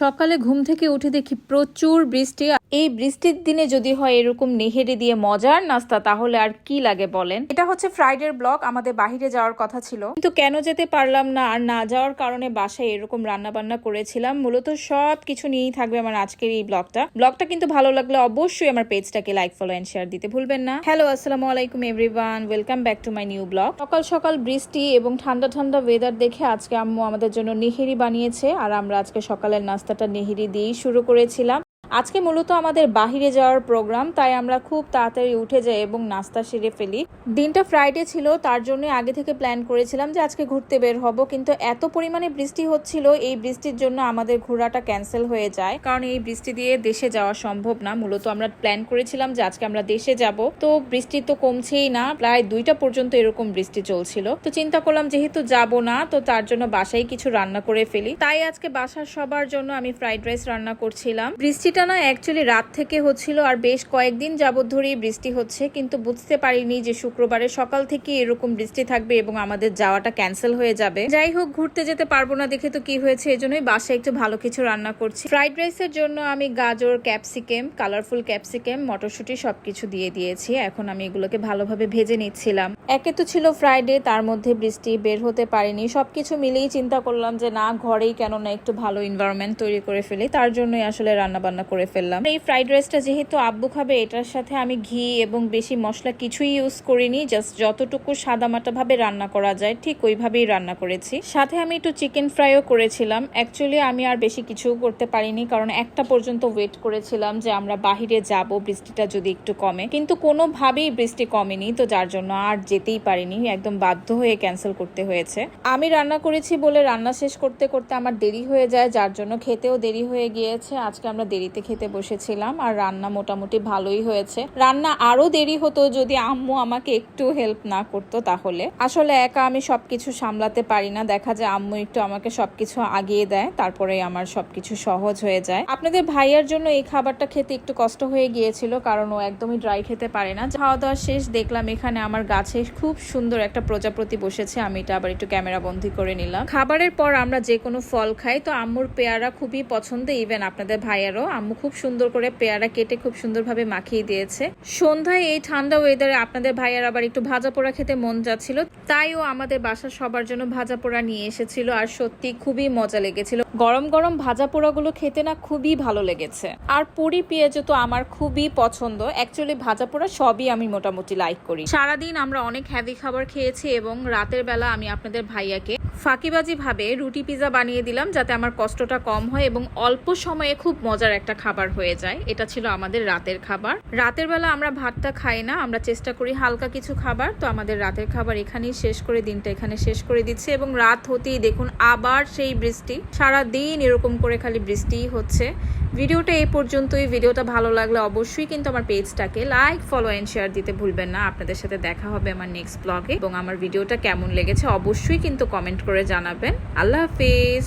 সকালে ঘুম থেকে উঠে দেখি প্রচুর বৃষ্টি। এই বৃষ্টির দিনে যদি হয় এরকম নেহেরে দিয়ে মজার নাস্তা তাহলে আর কি লাগে বলেন? এটা হচ্ছে ফ্রাইডের ব্লগ আমাদের বাহিরে যাওয়ার কথা ছিল। কিন্তু কেন যেতে পারলাম না আর না যাওয়ার কারণে বাসায় এরকম রান্না বান্না করেছিলাম মূলত সব কিছু নিয়েই থাকবে আমার আজকের এই ব্লগটা। ব্লগটা কিন্তু ভালো লাগলে অবশ্যই আমার পেজটাকে লাইক ফলো এন্ড শেয়ার দিতে ভুলবেন না। হ্যালো আসসালামু আলাইকুম everyone welcome back to my new blog সকাল সকাল বৃষ্টি এবং ঠান্ডা ঠান্ডা ওয়েদার দেখে আজকে আম্মু আমাদের জন্য নেহেরি বানিয়েছে আর আমরা আজকে সকালের নাস্তাটা নেহেরি দিয়েই শুরু করেছিলাম। আজকে মূলত আমাদের বাহিরে যাওয়ার প্রোগ্রাম, তাই আমরা খুব তাড়াতাড়ি উঠে যাই এবং নাস্তা সেরে ফেলি। দিনটা ফ্রাইডে ছিল, তার জন্য আগে থেকে প্ল্যান করেছিলাম যে আজকে ঘুরতে বের হব, কিন্তু এত পরিমাণে বৃষ্টি হচ্ছিল, এই বৃষ্টির জন্য আমাদের ঘোরাটা ক্যান্সেল হয়ে যায়। কারণ এই বৃষ্টি দিয়ে দেশে যাওয়া সম্ভব না, মূলত আমরা প্ল্যান করেছিলাম যে আজকে আমরা দেশে যাব। তো বৃষ্টি তো কমছেই না, প্রায় দুইটা পর্যন্ত এরকম বৃষ্টি চলছিল। তো চিন্তা করলাম যেহেতু যাব না, তো তার জন্য বাসায় কিছু রান্না করে ফেলি। তাই আজকে বাসার সবার জন্য আমি ফ্রাইড রাইস রান্না করছিলাম। বৃষ্টিটা না অ্যাকচুয়ালি রাত থেকে হচ্ছিল আর বেশ কয়েকদিন যাবৎ ধরেই বৃষ্টি হচ্ছে, কিন্তু বুঝতে পারিনি যে শুক্রবারে সকাল থেকে এরকম বৃষ্টি থাকবে এবং আমাদের যাওয়াটা ক্যান্সেল হয়ে যাবে। যাই হোক, ঘুরতে যেতে পারব না দেখে তো কি হয়েছে, এজন্যই বাসায় একটু ভালো কিছু রান্না করছি। ফ্রাইড রাইসের জন্য আমি গাজর, ক্যাপসিকেম কালারফুল ক্যাপসিকেম, মটরশুঁটি সবকিছু দিয়ে দিয়েছি। এখন আমি এগুলোকে ভালোভাবে ভেজে নিচ্ছিলাম। একে তো ছিল ফ্রাইডে, তার মধ্যে বৃষ্টি বের হতে পারিনি। সবকিছু মিলেই চিন্তা করলাম যে না, ঘরেই কেন না একটু ভালো এনভায়রনমেন্ট তৈরি করে ফেলি, তার জন্যই আসলে রান্না বান্না করে ফেললাম। এই ফ্রাইড রাইসটা যেহেতু আব্বু খাবে, এটার সাথে আমি ঘি এবং বেশি মশলা কিছুই ইউজ করিনি জাস্ট যতটুকু সাদামাটা ভাবে রান্না করা যায়, ঠিক ওইভাবেই রান্না করেছি। সাথে আমি একটু চিকেন ফ্রাইও করেছিলাম। অ্যাকচুয়ালি আমি আর বেশি কিছু করতে পারিনি, কারণ একটা পর্যন্ত ওয়েট করেছিলাম যে আমরা বাহিরে যাব, বৃষ্টিটা যদি একটু কমে। কিন্তু কোনোভাবেই বৃষ্টি কমেনি, তো যার জন্য আর যেতেই পারিনি, একদম বাধ্য হয়ে ক্যান্সেল করতে হয়েছে। আমি রান্না করেছি বলে রান্না শেষ করতে করতে আমার দেরি হয়ে যায়, যার জন্য খেতেও দেরি হয়ে গিয়েছে। আজকে আমরা দেরিতে খেতে খেতে বসেছিলাম আর রান্না মোটামুটি ভালোই হয়েছে। রান্না আরও দেরি হতো যদি আম্মু আমাকে একটু হেল্প না করতো তাহলে। আসলে একা আমি সবকিছু সামলাতে পারি না। দেখা যায় আম্মু একটু আমাকে সবকিছু আগিয়ে দেয় তারপরে আমার সবকিছু সহজ হয়ে যায়। আপনাদের ভাইয়ার জন্য এই খাবারটা খেতে একটু কষ্ট হয়ে গিয়েছিল কারণ ও একদমই ড্রাই খেতে পারে না। খাওয়া দাওয়া শেষ, দেখলাম এখানে আমার গাছে খুব সুন্দর একটা প্রজাপতি বসেছে। আমি এটা আবার একটু ক্যামেরা বন্দি করে নিলাম। খাবারের পর আমরা যে কোনো ফল খাই। তো আম্মুর পেয়ারা খুবই পছন্দ ইভেন আপনাদের ভাইয়ারও। আম্মু খুব সুন্দর করে পেয়ারা কেটে খুব সুন্দরভাবে মাখিয়ে দিয়েছে। সন্ধ্যায় এই ঠান্ডা ওয়েদারে আপনাদের ভাইয়ার আবার একটু ভাজা পোড়া খেতে মন যাচ্ছিল, তাই ও আমাদের বাসার সবার জন্য ভাজা পোড়া নিয়ে এসেছিল আর সত্যি খুবই মজা লেগেছিল। গরম গরম ভাজা পোড়াগুলো খেতে না খুবই ভালো লেগেছে। আর পুরি পেঁয়াজ তো আমার খুবই পছন্দ। অ্যাকচুয়ালি ভাজা পোড়া সবই আমি মোটামুটি লাইক করি। সারাদিন আমরা অনেক হ্যাভি খাবার খেয়েছি এবং রাতের বেলা আমি আপনাদের ভাইয়াকে ফাঁকিবাজি ভাবে রুটি পিজা বানিয়ে দিলাম যাতে আমার কষ্টটা কম হয় এবং অল্প সময়ে খুব মজার একটা খাবার হয়ে যায়। এটা ছিল আমাদের রাতের খাবার। রাতের বেলা আমরা ভাতটা খাই না, আমরা চেষ্টা করি হালকা কিছু খাবার। তো আমাদের রাতের খাবার এখানেই শেষ করে, দিনটা এখানে শেষ করে দিচ্ছে এবং রাত হতেই দেখুন আবার সেই বৃষ্টি। সারা দিন এরকম করে খালি বৃষ্টিই হচ্ছে। ভিডিওটা এই পর্যন্তই। ভিডিওটা ভালো লাগলে অবশ্যই কিন্তু আমার পেজটাকে লাইক ফলো অ্যান্ড শেয়ার দিতে ভুলবেন না। আপনাদের সাথে দেখা হবে আমার নেক্সট ব্লগে এবং আমার ভিডিওটা কেমন লেগেছে অবশ্যই কিন্তু কমেন্ট করে জানাবেন। আল্লাহ হাফিজ।